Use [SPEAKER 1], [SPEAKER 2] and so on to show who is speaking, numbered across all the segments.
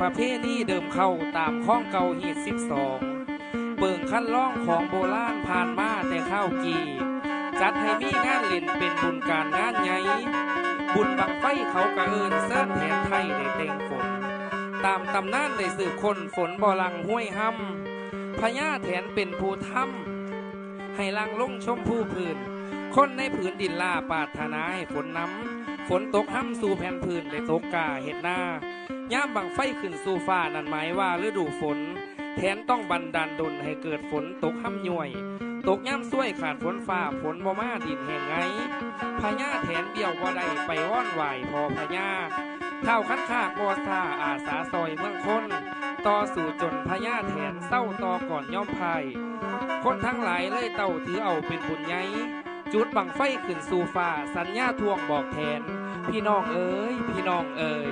[SPEAKER 1] ประเพณีเดิมเข้าตามข้องเก่าหีดสิบสองเปิงขั้นล่องของโบราณผ่านมาแต่ข้าวกี จัดให้มีงานเล่นเป็นบุญการงานใหญ่บุญบังไฟเขากระเอินเส้นแทนไทยได้เต็งฝน ตามตำนานได้สืบคนฝนบ่ลังห้วยห้ำพญาแถนเป็นผู้ถ้ำให้ลังลงชมผู้พื้น คนในผืนดินลาปาถนาให้ฝนน้ำฝนตกห้ำสู่แผ่นพื้นได้ตกกาเห็ดหน้า ย่ามบังไฟขึ้นสู่ฟ้านั่นหมายว่าฤดูฝนแทนต้องบันดาลดลให้เกิดฝนตกห้ำย่วย ตกย่ำซ้วยขาดฝนฟ้าฝนบ่มาดินแห่งไงพญาแถนเบี้ยวบ่ได้ไปว่อนไหวพอพญาเท่าคันคากบอซาอาสาซอยเมืองคนต่อสู่จนพญาแถนเศร้าต่อก่อนย่อมพายคนทั้งหลายเลยเต่าถือเอาเป็นบุญใหญ่จุดบังไฟขึ้นสู่ฟ้าสัญญาทวงบอกแทน พี่น้องเอ๋ยพี่น้องเอ๋ย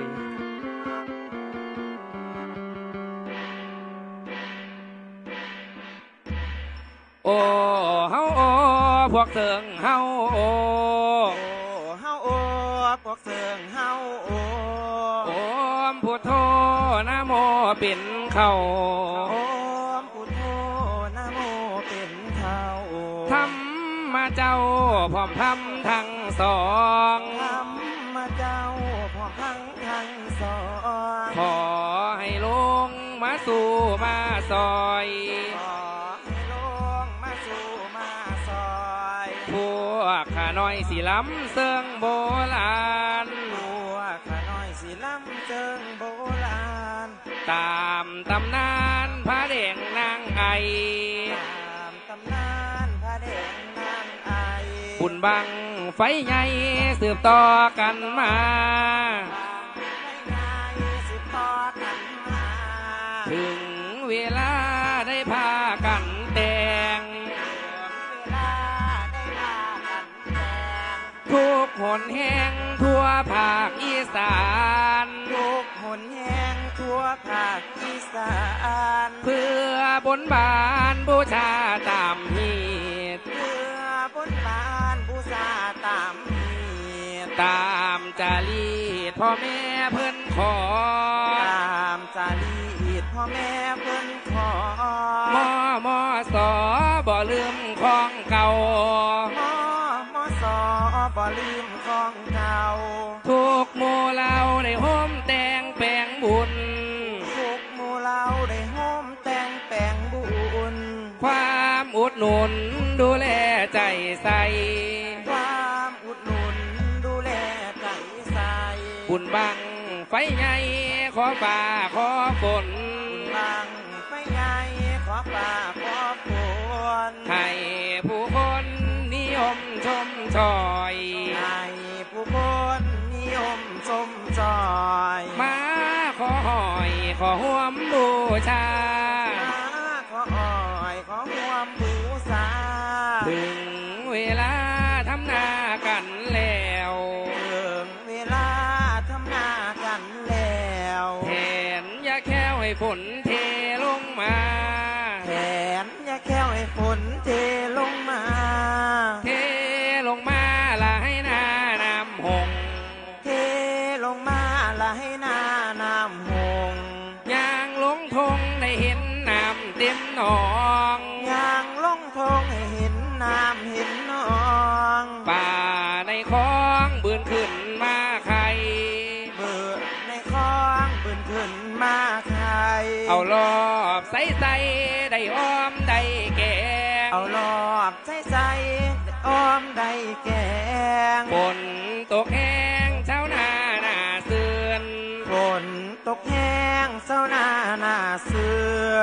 [SPEAKER 1] พวกเถิงเฮาโอ้
[SPEAKER 2] โอ้เฮาโอ้พวกเสิงเฮาโอ้
[SPEAKER 1] โอมพุทโธนะโมเป็นเขา
[SPEAKER 2] โอมพุทโธนะโมเป็นเท่า
[SPEAKER 1] ธรรมาเจ้าพร้อมทำทั้งสอง
[SPEAKER 2] ธรรมเจ้าพร้อมทั้งทั้งสอง
[SPEAKER 1] ขอให้ลงมาสู่มาซอย
[SPEAKER 2] ล้ำ
[SPEAKER 1] เซิงโบราณ
[SPEAKER 2] ตัวข้าน้อยสิล้ำเจิงโบราณ
[SPEAKER 1] ตามตำนานพระเด่งนางไอ
[SPEAKER 2] ตามตำนานพระเด่งนางไอ
[SPEAKER 1] บุญบังไฟใหญ่สืบต่อกันมา
[SPEAKER 2] สิบต่อกันมา
[SPEAKER 1] ถึงเวลา นแห่งทั่วภาคอีสาน
[SPEAKER 2] ทุกหนแห่งทั่วภาคอีสาน
[SPEAKER 1] เพื่อบนบานบูชาตามฮีต
[SPEAKER 2] เพื่อบนบานบูชาตามเหตุ
[SPEAKER 1] ตามจารีตพ่อแม่เพิ่นขอ
[SPEAKER 2] ตามจารีตพ่อแม่เพิ่นขอ
[SPEAKER 1] มอมอสอ ด
[SPEAKER 2] ห
[SPEAKER 1] นุนดูแลใจใส
[SPEAKER 2] ความอุดหนุนดูแลใจใส
[SPEAKER 1] บุญบังไฟใหญ่ขอฝ่าขอฝน
[SPEAKER 2] บังไปใหญ่ขอป่าขอฝน
[SPEAKER 1] ให้ผู้คนนิยมชมชอย
[SPEAKER 2] ให้ผู้คนนิยมชมจอย
[SPEAKER 1] มาขอหอยขอห่วมบูชา
[SPEAKER 2] มาขออ้อยขอห่วมบูชา
[SPEAKER 1] ถึงเวลาทำนากันแล้ว
[SPEAKER 2] ถึงเวลาทำนากันแล้ว
[SPEAKER 1] แทนอย่าแค่ให้ฝนเทลงมา
[SPEAKER 2] แขนอย่าแค่วให้ฝนเทลงมา
[SPEAKER 1] เทลงมาละให้หน้าน้ำหง
[SPEAKER 2] เทลงมาละให้หน้าน้ำหง
[SPEAKER 1] ยางลงทงได้เห็นน้ำเต็มหนอง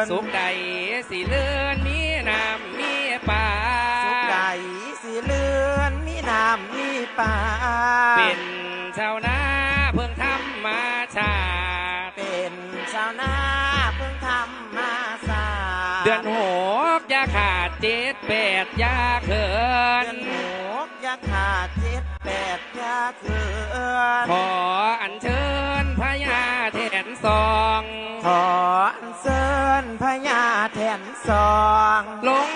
[SPEAKER 2] น
[SPEAKER 1] สุกใดสิเลื่อนมีน้ำมีป่า
[SPEAKER 2] สุขใดสีเลือนมีน้ำมีป่า
[SPEAKER 1] เป็นชาวนาเพิ่งทำมาชาติ
[SPEAKER 2] เป็นชาวนาเพิ่งทำมาสา
[SPEAKER 1] เดือนหกอยาขาดเจ็ดแปดอยาเขิ
[SPEAKER 2] เดือนนหกยาขาดเจ็ดแปดยาเขือน
[SPEAKER 1] ขออัญเชิญพญาแทน สอง
[SPEAKER 2] ขออัญเชิญพญาแทนสอง
[SPEAKER 1] ลง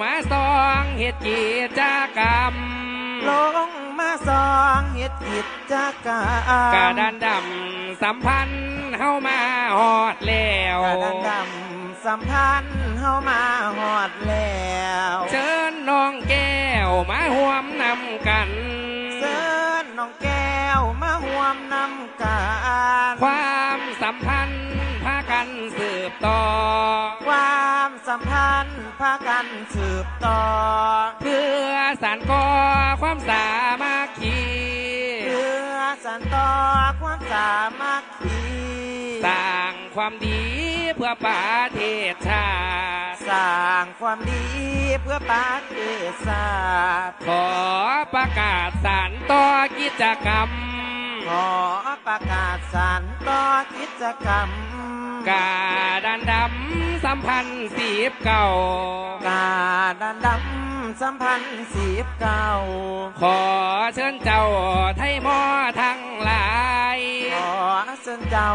[SPEAKER 1] มาสองเหตุกิจกรรม
[SPEAKER 2] ลงมาสองเฮ็ดกิจกรรม
[SPEAKER 1] กาดันดำสัมพันธ์เฮามาฮอดแล้ว
[SPEAKER 2] กะดังดำสัมพันธ์เฮามาหอดแล้ว
[SPEAKER 1] เชิญน้องแก้วมาห่วมนำกัน
[SPEAKER 2] เสิญ น้องแก้วมาห่วมนำกัน
[SPEAKER 1] ความสัมพันธ์พากันสืบต่อ
[SPEAKER 2] ความสัมพันธ์พากันสืบต่อ
[SPEAKER 1] เพื่อสานก่อความสามัคคี
[SPEAKER 2] เพื่อสันต่อความสามัคคี
[SPEAKER 1] สร้างความดีเพื่อประเทศชาติ
[SPEAKER 2] สร้างความดีเพื่อประเทศชาติ
[SPEAKER 1] ขอประกาศสานต่อกิจกรรม
[SPEAKER 2] ขอประกาศสานต่อกิจกรรม
[SPEAKER 1] กาดันดำสัมพันธ์สีบเก่า
[SPEAKER 2] กาดันดำสัมพันธ์สีบเก่า
[SPEAKER 1] ขอเชิญเจ้าไทยหมอทั้งหลาย
[SPEAKER 2] ขอเชิญเจ้า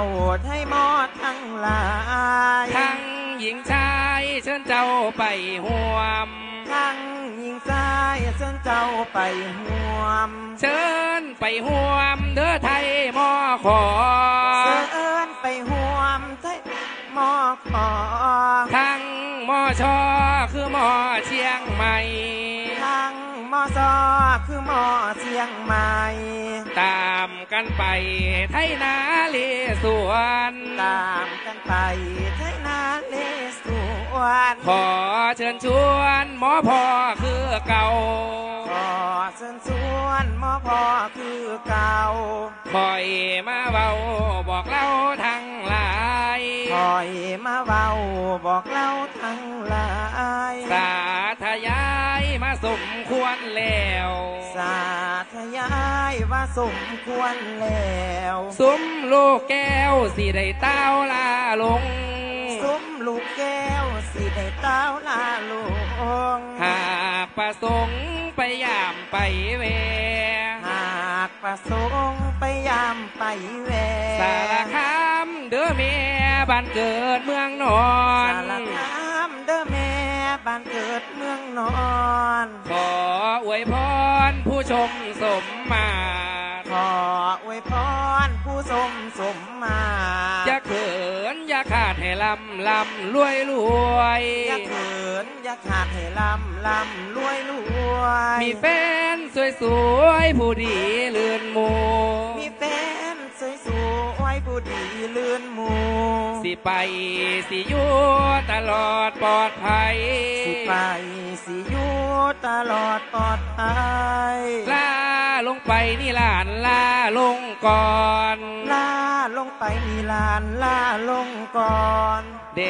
[SPEAKER 2] ให้หมอดทั้งหลาย
[SPEAKER 1] ทั้ง หญิงชายเชิญเจ้าไปห่วม
[SPEAKER 2] ทั้งหญิงชายเชิญเจ้าไปห่วม
[SPEAKER 1] เชิญไปห่วมเด้อไทยหมอขอ
[SPEAKER 2] เชิญไปห่วมใช่หมอขอ
[SPEAKER 1] ทั้งหมอชอคือหมอเชียงใหม่
[SPEAKER 2] ทั้งหมอซอคือหมอเชียงใหม่
[SPEAKER 1] ตามกันไปไทยนาเลสวน
[SPEAKER 2] ตามกันไปใช่นาเลส วน
[SPEAKER 1] ขอเชิญชวนหมอพอคือเก่า
[SPEAKER 2] ขอเชิญชวนหมอพอคือเก่า
[SPEAKER 1] คอยมาเบาบอกเล่าทั้งหลาย
[SPEAKER 2] คอยมาเบาบอกเล่าทั้งหลาย
[SPEAKER 1] สาธยายมาสมควรแล้ว
[SPEAKER 2] สาธยายว่าสมควรแล้ว
[SPEAKER 1] สุมลูกแก้วสิได้เต้าลาลง
[SPEAKER 2] ซุ้ม ลูกแก้วสิได้เต้าลาลง
[SPEAKER 1] หากประสงค์ไปยามไปเว
[SPEAKER 2] หากประสงค์ไปยามไปแว
[SPEAKER 1] สารคามเด้อเมียบ้านเกิดเมืองนอน
[SPEAKER 2] สารคามเด้อแม่บ้านเกิดเมืองนอน
[SPEAKER 1] ขออวยพรผู้ชมสมมา
[SPEAKER 2] ขออวยพรผู้ สมสมมา
[SPEAKER 1] อย่าเขินอย่าขาดให้ลำลำรวยรวย
[SPEAKER 2] อย่าเขินอย่าขาดให้ลำลำรวยรวย
[SPEAKER 1] มีแฟนสวยๆผู้ดีเลื่อนหมู
[SPEAKER 2] มีแฟนสวยสวยๆ ผู้ดีเลื่อนหมู
[SPEAKER 1] สิไปสิอยู่ตลอดปลอดภัย
[SPEAKER 2] สิไปสิอยู่ตลอดปลอดภัย
[SPEAKER 1] ลาลงไปนี่หลานลาลงก่อน
[SPEAKER 2] ลาลงไปมีลานลาลงก่อน
[SPEAKER 1] แด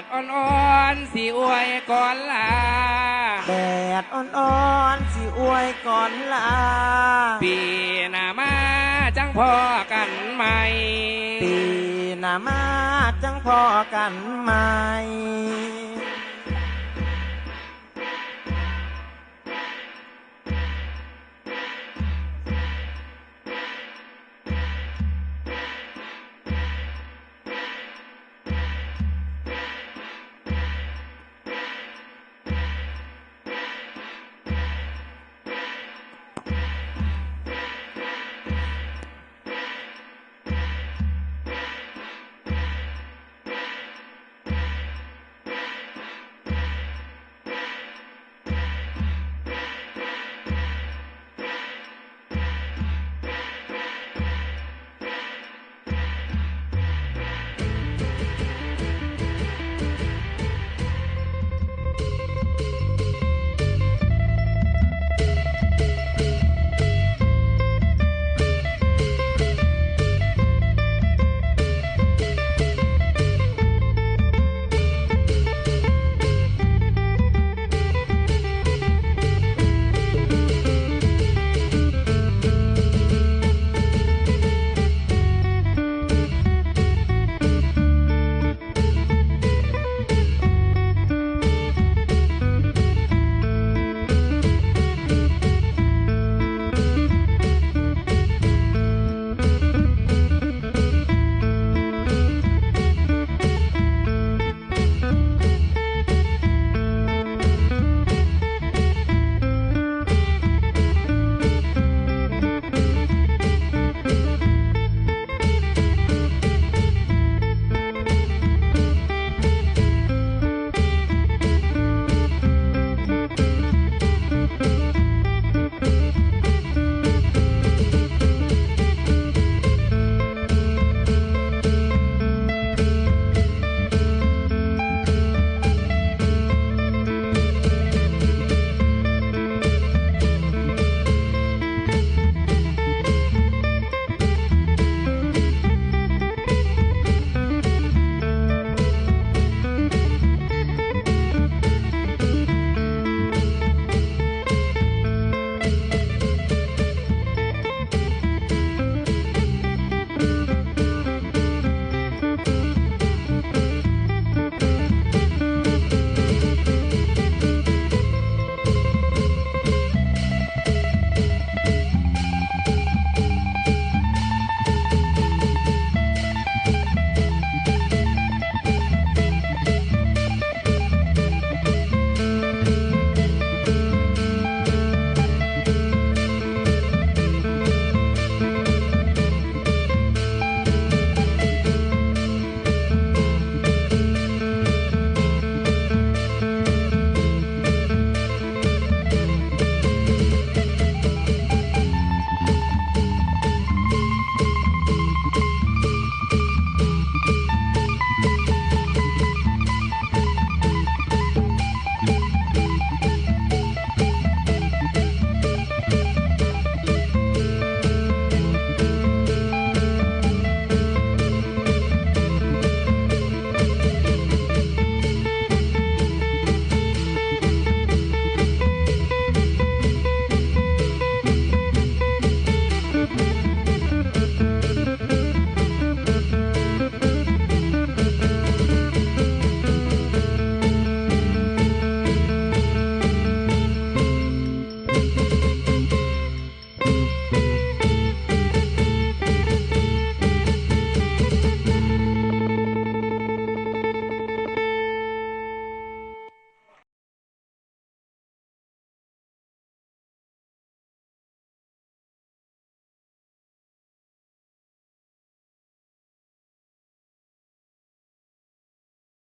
[SPEAKER 1] ดอ่อนๆสิอวยก่อนลา
[SPEAKER 2] แดดอ่อนๆสิอวยก่อนลา
[SPEAKER 1] ปีหน้ามา จังพอกันใหม่
[SPEAKER 2] ปีหน้ามาจังพอกันไหม